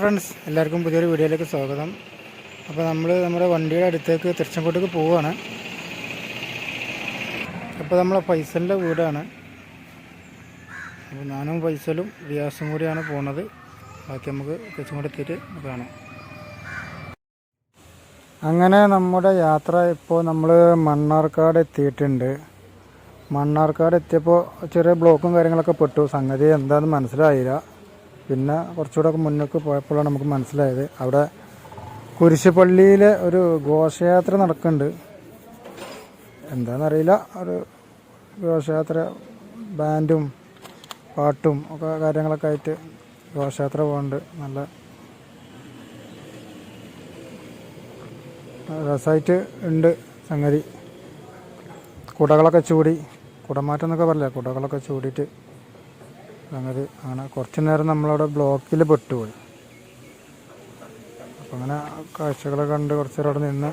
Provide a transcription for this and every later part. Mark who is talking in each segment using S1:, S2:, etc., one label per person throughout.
S1: Friends എല്ലാവർക്കും പുതിയൊരു വീഡിയോയിലേക്ക് സ്വാഗതം. അപ്പോൾ നമ്മൾ നമ്മുടെ വണ്ടിയുടെ അടുത്തേക്ക് തിരുച്ചങ്കോട്ടേക്ക് പോവുകയാണ് അപ്പോൾ നമ്മളെ ഫൈസലിന്റെ വീടാണ്. അപ്പോൾ ഞാനും ഫൈസലും റിയാസും കൂടിയാണ് പോണത്. ബാക്കി നമുക്ക് തിരുച്ചങ്കോട്ട് എത്തിയിട്ട് കാണാം. അങ്ങനെ നമ്മുടെ യാത്ര ഇപ്പോൾ നമ്മൾ മണ്ണാർക്കാട് എത്തിയിട്ടുണ്ട്. മണ്ണാർക്കാട് എത്തിയപ്പോൾ ചെറിയ ബ്ലോക്കും കാര്യങ്ങളൊക്കെ പെട്ടു. സംഗതി എന്താണെന്ന് മനസ്സിലായില്ല. പിന്നെ കുറച്ചുകൂടെ മുന്നോട്ട് പോയപ്പോഴാണ് നമുക്ക് മനസ്സിലായത്. അവിടെ കുരിശുപള്ളിയിൽ ഒരു ഘോഷയാത്ര നടക്കുന്നുണ്ട്. എന്താണെന്നറിയില്ല ഒരു ഘോഷയാത്ര ബാൻഡും പാട്ടും ഒക്കെ കാര്യങ്ങളൊക്കെ ആയിട്ട് ഘോഷയാത്ര പോകുന്നുണ്ട് നല്ല രസമായിട്ട് ഉണ്ട് സംഗതി. കുടകളൊക്കെ ചൂടി. കുടമാറ്റം എന്നൊക്കെ പറയില്ല? കുടകളൊക്കെ ചൂടിയിട്ട് സംഗതി അങ്ങനെ കുറച്ച് നേരം നമ്മളവിടെ ബ്ലോക്കിൽ പെട്ടുപോയി. അപ്പം അങ്ങനെ കാഴ്ചകളൊക്കെ കണ്ട് കുറച്ച് നേരം അവിടെ നിന്ന്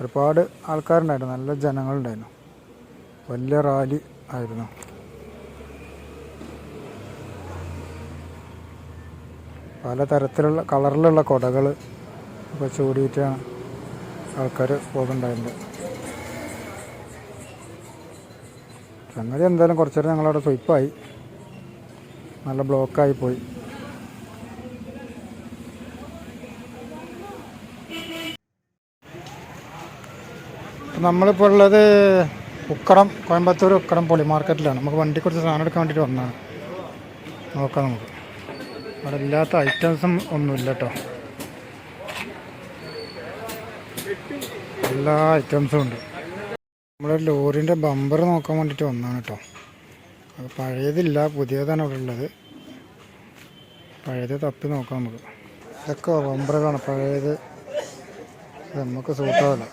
S1: ഒരുപാട് ആൾക്കാരുണ്ടായിരുന്നു. നല്ല ജനങ്ങളുണ്ടായിരുന്നു. വലിയ റാലി ആയിരുന്നു. പല തരത്തിലുള്ള കളറിലുള്ള കൊടകൾ ഒക്കെ ചൂടിയിട്ടാണ് ആൾക്കാർ പോകുന്നുണ്ടായിരുന്നത്. സംഗതി എന്തായാലും കുറച്ചു നേരം ഞങ്ങളവിടെ സ്വയ്പായി നല്ല ബ്ലോക്കായി പോയി. നമ്മളിപ്പോൾ ഉള്ളത് ഉക്കടം കോയമ്പത്തൂർ ഉക്കടം പൊളി മാർക്കറ്റിലാണ് നമുക്ക് വണ്ടി കുറച്ച് സാധനം എടുക്കാൻ വേണ്ടിയിട്ട് വന്നതാണ്. നോക്കാം നമുക്ക്. അവിടെ ഇല്ലാത്ത ഐറ്റംസും ഒന്നുമില്ല കേട്ടോ എല്ലാ ഐറ്റംസും ഉണ്ട്. നമ്മുടെ ലോറിന്റെ ബമ്പർ നോക്കാൻ വേണ്ടിയിട്ട് വന്നതാണ് കേട്ടോ അത് പഴയതില്ല പുതിയതാണ് ഇവിടെ ഉള്ളത്. പഴയത് തപ്പി നോക്കാം നമുക്ക്. ഇതൊക്കെ ബമ്പറുകളാണ്. പഴയത് നമുക്ക് സൂട്ടാവില്ല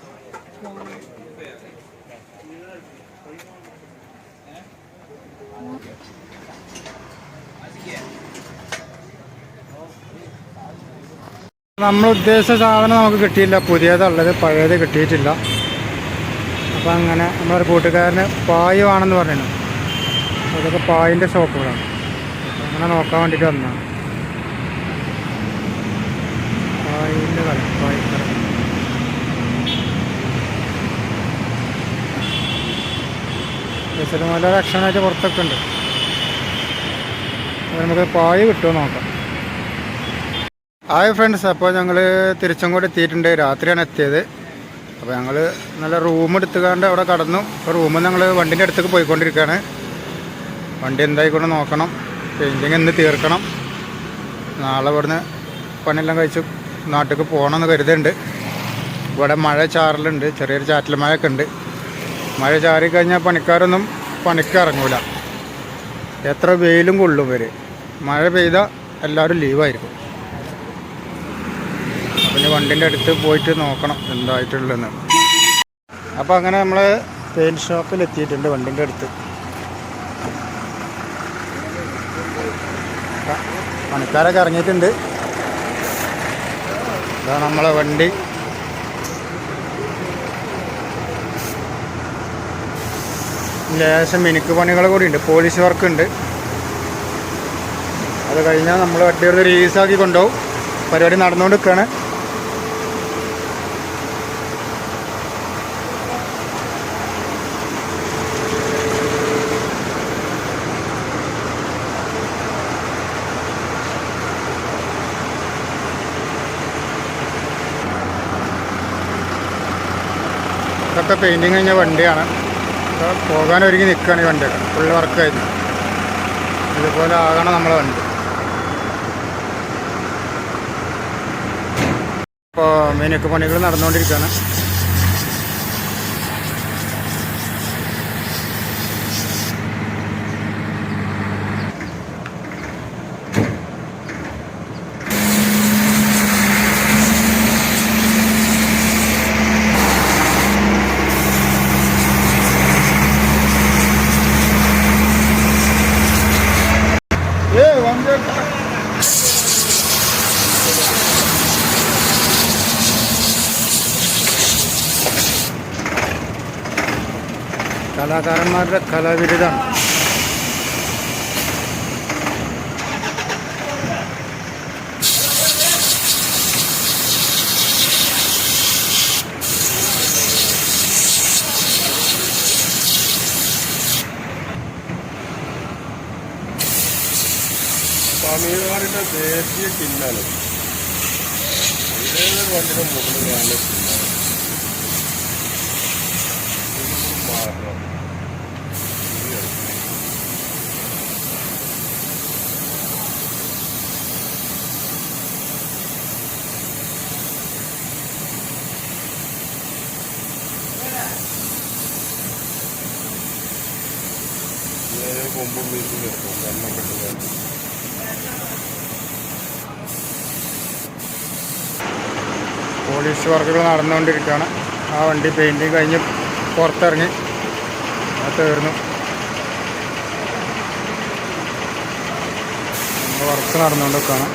S1: നമ്മൾ ഉദ്ദേശിച്ച സാധനം നമുക്ക് കിട്ടിയില്ല. പുതിയതുള്ളത് പഴയത് കിട്ടിയിട്ടില്ല. അപ്പം അങ്ങനെ നമ്മളൊരു കൂട്ടുകാരന് പായ് വേണമെന്ന് പറഞ്ഞു അതൊക്കെ പായിന്റെ ഷോപ്പുകളാണ്. അങ്ങനെ നോക്കാൻ വേണ്ടിയിട്ട് വന്നതാണ് പായിന്റെ കട പായിക്കട ബസ്സിന് രക്ഷണമായിട്ട് പുറത്തൊക്കെ ഉണ്ട്. നമുക്ക് പായ് കിട്ടുമോ നോക്കാം. ഹായ് ഫ്രണ്ട്സ് അപ്പോൾ ഞങ്ങൾ തിരിച്ചും കൂടി എത്തിയിട്ടുണ്ട്. രാത്രിയാണ് എത്തിയത്. അപ്പോൾ ഞങ്ങൾ നല്ല റൂം എടുത്തുകൊണ്ട് അവിടെ കടന്നു. അപ്പോൾ റൂമിൽ ഞങ്ങൾ വണ്ടിന്റെ അടുത്തേക്ക് പോയിക്കൊണ്ടിരിക്കുകയാണ് വണ്ടി എന്തായിക്കൊണ്ട് നോക്കണം. പെയിന്റിങ് ഇന്ന് തീർക്കണം. നാളെ ഇവിടുന്ന് പണിയെല്ലാം കഴിച്ച് നാട്ടിലേക്ക് പോകണമെന്ന് കരുതുന്നുണ്ട് ഇവിടെ മഴ ചാറലുണ്ട്. ചെറിയൊരു ചാറ്റൽ മഴയൊക്കെ ഉണ്ട്. മഴ ചാറി കഴിഞ്ഞാൽ പണിക്കാരൊന്നും പണിക്ക് ഇറങ്ങൂല. എത്ര വെയിലും കൊള്ളും വരെ മഴ പെയ്താൽ എല്ലാവരും ലീവായിരിക്കും പിന്നെ വണ്ടിന്റെ അടുത്ത് പോയിട്ട് നോക്കണം എന്തായിട്ടുള്ളതെന്ന്. അപ്പോൾ അങ്ങനെ നമ്മൾ പെയിന്റ് ഷോപ്പിൽ എത്തിയിട്ടുണ്ട് വണ്ടിന്റെ അടുത്ത്. പണിക്കാരൊക്കെ ഇറങ്ങിയിട്ടുണ്ട്. ഇതാ നമ്മളെ വണ്ടി. ലേശം മിനുക്ക് പണികൾ കൂടി ഉണ്ട്. പോളിഷ് വർക്ക് ഉണ്ട്. അത് കഴിഞ്ഞാൽ നമ്മൾ വണ്ടി എടുത്ത് റിലീസാക്കി കൊണ്ടുപോകും. പരിപാടി നടന്നുകൊണ്ട് നിൽക്കുകയാണ് ഇതൊക്കെ പെയിന്റിങ് കഴിഞ്ഞ വണ്ടിയാണ്. അപ്പോൾ പോകാൻ ഒരുങ്ങി നിൽക്കുകയാണ് ഈ വണ്ടിയൊക്കെ. ഫുള്ള് വർക്ക് കഴിഞ്ഞു ഇതുപോലെ ആകണം നമ്മളെ വണ്ടി. ഇപ്പോൾ മീനൊക്കെ പണികൾ നടന്നുകൊണ്ടിരിക്കുകയാണ്. കലാകാരന്മാരുടെ കലാവിരുദാണ്
S2: തമിഴ്നാടിന്റെ ദേശീയ കിന്നാണ് ഏതൊരു വണ്ടിയുടെ മുകളിലാണ് കിന്നാണ് കൊമ്പും
S1: പോലീസ് വർക്കുകൾ നടന്നുകൊണ്ടിരിക്കുകയാണ്. ആ വണ്ടി പെയിന്റിങ് കഴിഞ്ഞ് പുറത്തിറങ്ങി. അത് തീർന്നു വർക്ക് നടന്നുകൊണ്ടിരിക്കുകയാണ്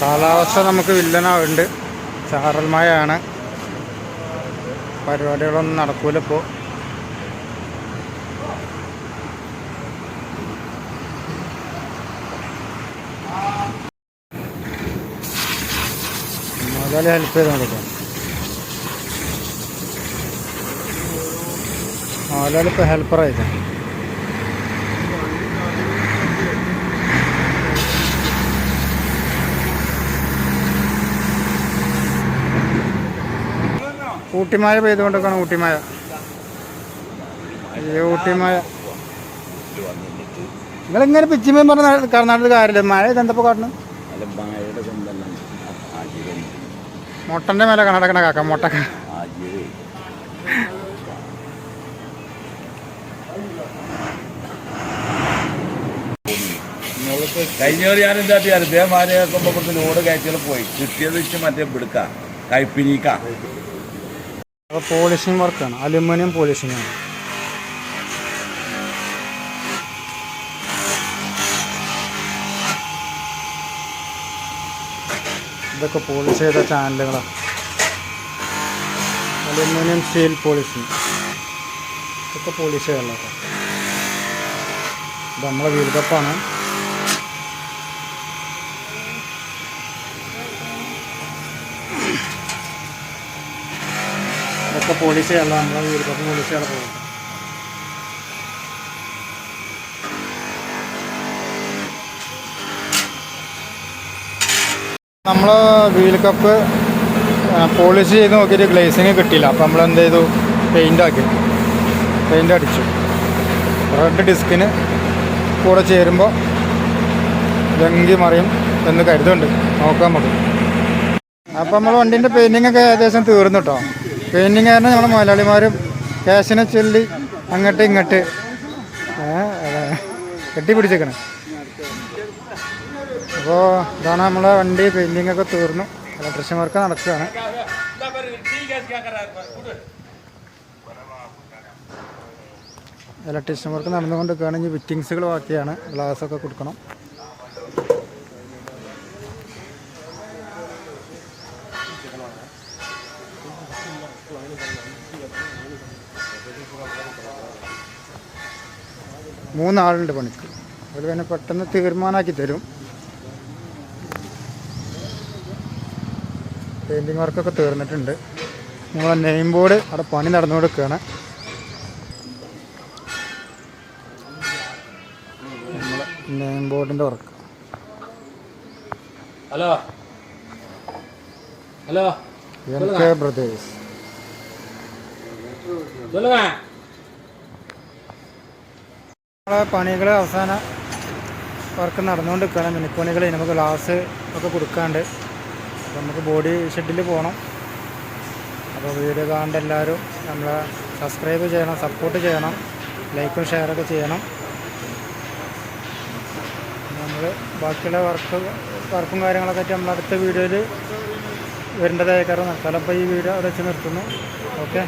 S1: കാലാവസ്ഥ നമുക്ക് വില്ലനാവുണ്ട്. ചാറൽ മഴയാണ് പരിപാടികളൊന്നും നടക്കൂല ഇപ്പോൾ മുതലാളി ഹെൽപ്പ് ചെയ്ത് കൊടുക്കാം മുതലാളി ഇപ്പോൾ ഊട്ടിമായ ഊട്ടിമഴ പെയ്തുകൊണ്ടൊക്കെയാണ് ഊട്ടിമായ. ഊട്ടിമഴ നിങ്ങളിങ്ങനെ പിച്ചിമേ പറഞ്ഞ കർണാടക കാര്യമില്ല. മഴ ഇതെന്തപ്പോൾ കാട്ടണം? മുട്ടന്റെ മേലെ കണടക്കണ കാക്ക മുട്ടക്ക
S3: കഴിഞ്ഞവർ ഞാൻ എന്താ ചെയ്യാറ്? ഇതേമാരെ കുറച്ച് ലോഡ് കയറ്റിയാൽ പോയി. കിട്ടിയത് വെച്ച് മറ്റേ പിടുക്ക കൈപ്പിനീക്ക
S1: പോളിഷിംഗ് വർക്കാണ് അലുമിനിയം പോളിഷിംഗ് ആണ്. ഇതൊക്കെ പോളിഷ് ചെയ്ത ചാനലുകളാണ് അലുമിനിയം സ്റ്റീൽ പോളിഷിങ് ഇതൊക്കെ പോളിഷ് ചെയ്യാനുള്ള ഇത് നമ്മളെ വീൽ കപ്പാണ്. ഇതൊക്കെ പോളിഷ് ചെയ്യാനുള്ള നമ്മളെ വീൽ കപ്പ് പോളിഷ് ചെയ്യാനുള്ള പോകും നമ്മൾ വീൽ കപ്പ് പോളിഷ് ചെയ്ത് നോക്കിയിട്ട് ഗ്ലേസിങ് കിട്ടിയില്ല. അപ്പോൾ നമ്മൾ എന്ത് ചെയ്തു? പെയിന്റ് ആക്കി. പെയിന്റ് അടിച്ചു. റെഡ് ഡിസ്കിന് കൂടെ ചേരുമ്പോൾ ലങ്കി മറിയും എന്ന് കരുതുന്നുണ്ട്. നോക്കാൻ നമുക്ക്. അപ്പോൾ നമ്മൾ വണ്ടീന്റെ പെയിന്റിംഗ് ഒക്കെ ഏകദേശം തീർന്നു കേട്ടോ പെയിന്റിങ് കാരണം നമ്മുടെ മലയാളിമാരും ക്യാഷിനെ ചൊല്ലി അങ്ങോട്ട് ഇങ്ങോട്ട് കെട്ടി കെട്ടിപ്പിടിച്ചേക്കണം. അപ്പോൾ ഇതാണ് നമ്മളെ വണ്ടി പെയിന്റിംഗ് ഒക്കെ തീർന്നു. ഇലക്ട്രീഷ്യൻ വർക്ക് നടക്കുകയാണ്. ഇലക്ട്രീഷ്യൻ വർക്ക് നടന്നുകൊണ്ട് ഇനി ഫിറ്റിങ്സുകൾ ബാക്കിയാണ്. ഗ്ലാസ് ഒക്കെ കൊടുക്കണം. മൂന്നാളുണ്ട് പണിക്ക്. അവർ പിന്നെ പെട്ടെന്ന് തീരുമാനമാക്കി തരും. പെയിന്റിങ് വർക്കൊക്കെ തീർന്നിട്ടുണ്ട്. നമ്മളെ നെയിം ബോർഡ് അവിടെ പണി നടന്നു കൊടുക്കുകയാണ് നമ്മളെ നെയിം ബോർഡിന്റെ work
S4: hello? Hello?
S1: N K brothers നമ്മളെ പണികൾ അവസാന വർക്ക് നടന്നുകൊണ്ട് നിൽക്കുകയാണ് മിനിപ്പണികൾ നമുക്ക് ഗ്ലാസ് ഒക്കെ കൊടുക്കാണ്ട് അപ്പോൾ നമുക്ക് ബോഡി ഷെഡിൽ പോകണം. അപ്പോൾ വീഡിയോ കാണേണ്ട എല്ലാവരും നമ്മളെ സബ്സ്ക്രൈബ് ചെയ്യണം സപ്പോർട്ട് ചെയ്യണം ലൈക്കും ഷെയറൊക്കെ ചെയ്യണം. നമ്മൾ ബാക്കിയുള്ള വർക്ക് വർക്കും കാര്യങ്ങളൊക്കെ ആയിട്ട് നമ്മൾ അടുത്ത വീഡിയോയിൽ വരേണ്ടതായ കാരണം തലപ്പോൾ ഈ വീഡിയോ അവിടെ വെച്ച് നിർത്തുന്നു. ഓക്കെ